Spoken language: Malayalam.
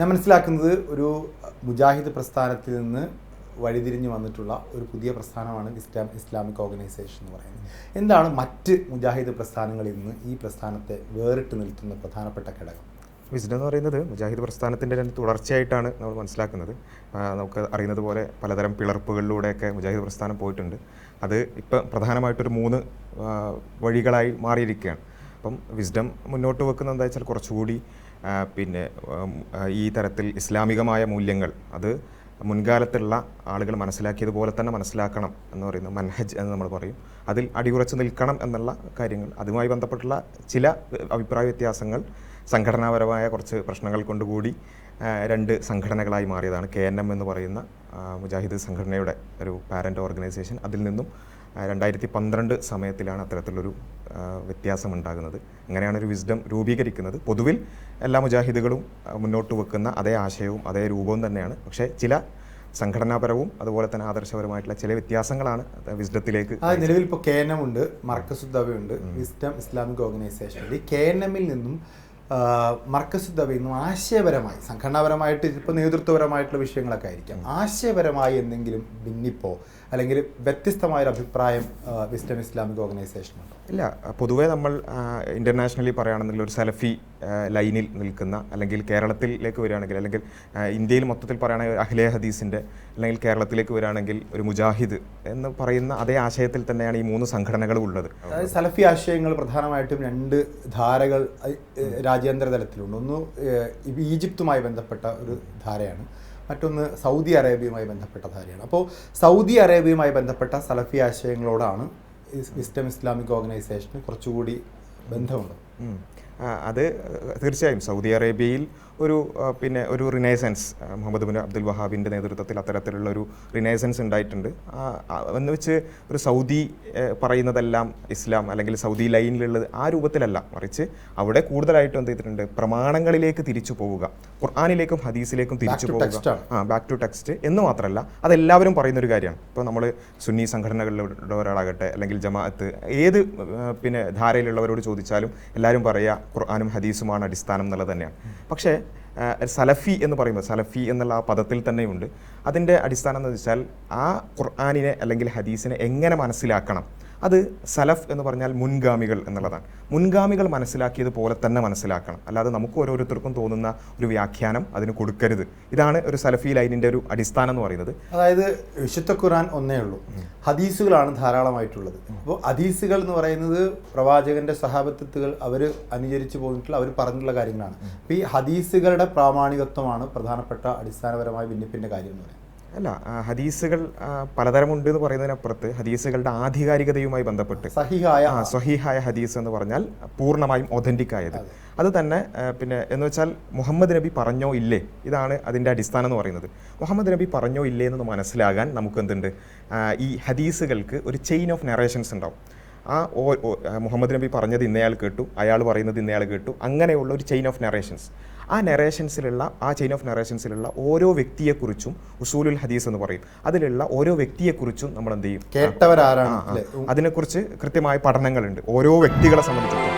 ഞാൻ മനസ്സിലാക്കുന്നത് ഒരു മുജാഹിദ് പ്രസ്ഥാനത്തിൽ നിന്ന് വഴിതിരിഞ്ഞു വന്നിട്ടുള്ള ഒരു പുതിയ പ്രസ്ഥാനമാണ് ഇസ്ലാം ഇസ്ലാമിക് ഓർഗനൈസേഷൻ എന്ന് പറയുന്നത്. എന്താണ് മറ്റ് മുജാഹിദ് പ്രസ്ഥാനങ്ങളിൽ നിന്ന് ഈ പ്രസ്ഥാനത്തെ വേറിട്ട് നിൽക്കുന്ന പ്രധാനപ്പെട്ട ഘടകം? വിസ്ഡം എന്ന് പറയുന്നത് മുജാഹിദ് പ്രസ്ഥാനത്തിന്റെ രണ്ട് തുടർച്ചയായിട്ടാണ് നമ്മൾ മനസ്സിലാക്കുന്നത്. നമുക്ക് അറിയുന്നത് പോലെ പലതരം പിളർപ്പുകളിലൂടെയൊക്കെ മുജാഹിദ് പ്രസ്ഥാനം പോയിട്ടുണ്ട്. അത് ഇപ്പം പ്രധാനമായിട്ടൊരു മൂന്ന് വഴികളായി മാറിയിരിക്കുകയാണ്. അപ്പം വിസ്ഡം മുന്നോട്ട് വെക്കുന്ന എന്താ വെച്ചാൽ കുറച്ചുകൂടി പിന്നെ ഈ തരത്തിൽ ഇസ്ലാമികമായ മൂല്യങ്ങൾ അത് മുൻകാലത്തുള്ള ആളുകൾ മനസ്സിലാക്കിയതുപോലെ തന്നെ മനസ്സിലാക്കണം എന്ന് പറയുന്ന മൻഹജ് എന്ന് നമ്മൾ പറയും. അതിൽ അടിയുറച്ച് നിൽക്കണം എന്നുള്ള കാര്യങ്ങൾ. അതുമായി ബന്ധപ്പെട്ടുള്ള ചില അഭിപ്രായ വ്യത്യാസങ്ങൾ സംഘടനാപരമായ കുറച്ച് പ്രശ്നങ്ങൾ കൊണ്ടുകൂടി രണ്ട് സംഘടനകളായി മാറിയതാണ്. കെ എന്ന് പറയുന്ന മുജാഹിദ് സംഘടനയുടെ ഒരു പാരന്റ് ഓർഗനൈസേഷൻ. അതിൽ നിന്നും രണ്ടായിരത്തി പന്ത്രണ്ട് സമയത്തിലാണ് അത്തരത്തിലൊരു വ്യത്യാസമുണ്ടാകുന്നത്. അങ്ങനെയാണ് ഒരു വിസ്ഡം രൂപീകരിക്കുന്നത്. പൊതുവിൽ എല്ലാ മുജാഹിദുകളും മുന്നോട്ട് വെക്കുന്ന അതേ ആശയവും അതേ രൂപവും തന്നെയാണ്. പക്ഷേ ചില സംഘടനാപരവും അതുപോലെ തന്നെ ആദർശപരമായിട്ടുള്ള ചില വ്യത്യാസങ്ങളാണ് വിസ്ഡത്തിലേക്ക് നിലവിൽ ഇപ്പോൾ കെ എൻ എം ഉണ്ട് മർക്കസുദ്ദവയുണ്ട് വിസ്ഡം ഇസ്ലാമിക് ഓർഗനൈസേഷൻ ഈ കെ എൻ എമ്മിൽ നിന്നും മർക്കസുദ്ദവയിൽ നിന്നും ആശയപരമായി സംഘടനാപരമായിട്ട് ഇപ്പോൾ നേതൃത്വപരമായിട്ടുള്ള വിഷയങ്ങളൊക്കെ ആയിരിക്കാം. ആശയപരമായി എന്തെങ്കിലും ഭിന്നിപ്പോ അല്ലെങ്കിൽ വ്യത്യസ്തമായൊരു അഭിപ്രായം വിസ്ഡം ഇസ്ലാമിക് ഓർഗനൈസേഷൻ ഉണ്ടോ? ഇല്ല. പൊതുവേ നമ്മൾ ഇന്റർനാഷണലി പറയുകയാണെന്നുണ്ടെങ്കിൽ ഒരു സലഫി ലൈനിൽ നിൽക്കുന്ന അല്ലെങ്കിൽ കേരളത്തിലേക്ക് വരികയാണെങ്കിൽ അല്ലെങ്കിൽ ഇന്ത്യയിൽ മൊത്തത്തിൽ പറയുകയാണെങ്കിൽ അഖിലേ ഹദീസിന്റെ അല്ലെങ്കിൽ കേരളത്തിലേക്ക് വരികയാണെങ്കിൽ ഒരു മുജാഹിദ് എന്ന് പറയുന്ന അതേ ആശയത്തിൽ തന്നെയാണ് ഈ മൂന്ന് സംഘടനകളും ഉള്ളത്. അതായത് സലഫി ആശയങ്ങൾ പ്രധാനമായിട്ടും രണ്ട് ധാരകൾ ഏഹ്, രാജ്യാന്തര തലത്തിലുണ്ട് ഒന്ന് ഈജിപ്തുമായി ബന്ധപ്പെട്ട ഒരു ധാരയാണ്. മറ്റൊന്ന് സൗദി അറേബ്യയുമായി ബന്ധപ്പെട്ട ധാരയാണ്. അപ്പോൾ സൗദി അറേബ്യയുമായി ബന്ധപ്പെട്ട സലഫി ആശയങ്ങളോടാണ് വിസ്ഡം ഇസ്ലാമിക് ഓർഗനൈസേഷന് കുറച്ചുകൂടി. ആ, അത് തീർച്ചയായും സൗദി അറേബ്യയിൽ ഒരു പിന്നെ ഒരു റിനൈസൻസ് മുഹമ്മദ് ബിൻ അബ്ദുൽ വഹാബിന്റെ നേതൃത്വത്തിൽ അത്തരത്തിലുള്ള ഒരു റിനൈസൻസ് ഉണ്ടായിട്ടുണ്ട്. എന്ന് വെച്ച് ഒരു സൗദി പറയുന്നതെല്ലാം ഇസ്ലാം അല്ലെങ്കിൽ സൗദി ലൈനിലുള്ളത് ആ രൂപത്തിലല്ല. മറിച്ച് അവിടെ കൂടുതലായിട്ടും എന്ത് ചെയ്തിട്ടുണ്ട്? പ്രമാണങ്ങളിലേക്ക് തിരിച്ചു പോവുക. ഖുർആാനിലേക്കും ഹദീസിലേക്കും തിരിച്ചു പോവുക. ആ ബാക്ക് ടു ടെക്സ്റ്റ് എന്ന് മാത്രമല്ല അതെല്ലാവരും പറയുന്ന ഒരു കാര്യമാണ്. ഇപ്പോൾ നമ്മൾ സുന്നി സംഘടനകളിലുള്ളവരാകട്ടെ അല്ലെങ്കിൽ ജമാഅത്ത് ഏത് പിന്നെ ധാരയിലുള്ളവരോട് ചോദിച്ചാലും എല്ലാവരും പറയുക ഖുർആാനും ഹദീസുമാണ് അടിസ്ഥാനം എന്നുള്ളത് തന്നെയാണ്. പക്ഷേ സലഫി എന്ന് പറയുമ്പോൾ സലഫി എന്നുള്ള ആ പദത്തിൽ തന്നെയുണ്ട്. അതിന്റെ അടിസ്ഥാനം എന്ന് വെച്ചാൽ ആ ഖുർആാനിനെ അല്ലെങ്കിൽ ഹദീസിനെ എങ്ങനെ മനസ്സിലാക്കണം? അത് സലഫ് എന്ന് പറഞ്ഞാൽ മുൻഗാമികൾ എന്നുള്ളതാണ്. മുൻഗാമികൾ മനസ്സിലാക്കിയതുപോലെ തന്നെ മനസ്സിലാക്കണം. അല്ലാതെ നമുക്ക് ഓരോരുത്തർക്കും തോന്നുന്ന ഒരു വ്യാഖ്യാനം അതിന് കൊടുക്കരുത്. ഇതാണ് ഒരു സലഫി ലൈനിന്റെ ഒരു അടിസ്ഥാനം എന്ന് പറയുന്നത്. അതായത് വിശുദ്ധ ഖുറാൻ ഒന്നേ ഉള്ളൂ. ഹദീസുകളാണ് ധാരാളമായിട്ടുള്ളത്. അപ്പോൾ ഹദീസുകൾ എന്ന് പറയുന്നത് പ്രവാചകന്റെ സഹാബത്വത്തുകൾ അവർ അനുചരിച്ചു പോയിട്ടുള്ള അവർ പറഞ്ഞിട്ടുള്ള കാര്യങ്ങളാണ്. അപ്പോൾ ഈ ഹദീസുകളുടെ പ്രാമാണികത്വമാണ് പ്രധാനപ്പെട്ട അടിസ്ഥാനപരമായ ഭിന്നിപ്പിന്റെ കാര്യം എന്ന് പറയുന്നത്. അല്ല ഹദീസുകൾ പലതരമുണ്ട് എന്ന് പറയുന്നതിനപ്പുറത്ത് ഹദീസുകളുടെ ആധികാരികതയുമായി ബന്ധപ്പെട്ട് സഹിഹായ ഹദീസ് എന്ന് പറഞ്ഞാൽ പൂർണമായും ഒതന്റിക് ആയത്. അത്. തന്നെ പിന്നെ എന്ന് വെച്ചാൽ മുഹമ്മദ് നബി പറഞ്ഞോ ഇല്ലേ? ഇതാണ് അതിന്റെ അടിസ്ഥാനം എന്ന് പറയുന്നത്. മുഹമ്മദ് നബി പറഞ്ഞോ ഇല്ലേ എന്ന് മനസ്സിലാകാൻ നമുക്ക് എന്തുണ്ട് ഈ ഹദീസുകൾക്ക് ഒരു ചെയിൻ ഓഫ് നറേഷൻസ് ഉണ്ടാവും. ആ ഓ മുഹമ്മദ് നബി പറഞ്ഞത് ഇന്നയാൾ കേട്ടു അയാൾ പറയുന്നത് ഇന്നയാൾ കേട്ടു. അങ്ങനെയുള്ള ഒരു ചെയിൻ ഓഫ് നറേഷൻസ് ആ നറേഷൻസിലുള്ള ആ ചെയിൻ ഓഫ് നറേഷൻസിലുള്ള ഓരോ വ്യക്തിയെക്കുറിച്ചും ഉസൂലുൽ ഹദീസ് എന്ന് പറയും. അതിലുള്ള ഓരോ വ്യക്തിയെക്കുറിച്ചും നമ്മൾ എന്ത് ചെയ്യും? കേട്ടവരാരാണ്. അതിനെക്കുറിച്ച് കൃത്യമായ പഠനങ്ങളുണ്ട്. ഓരോ വ്യക്തികളെ സംബന്ധിച്ചിടത്തോളം.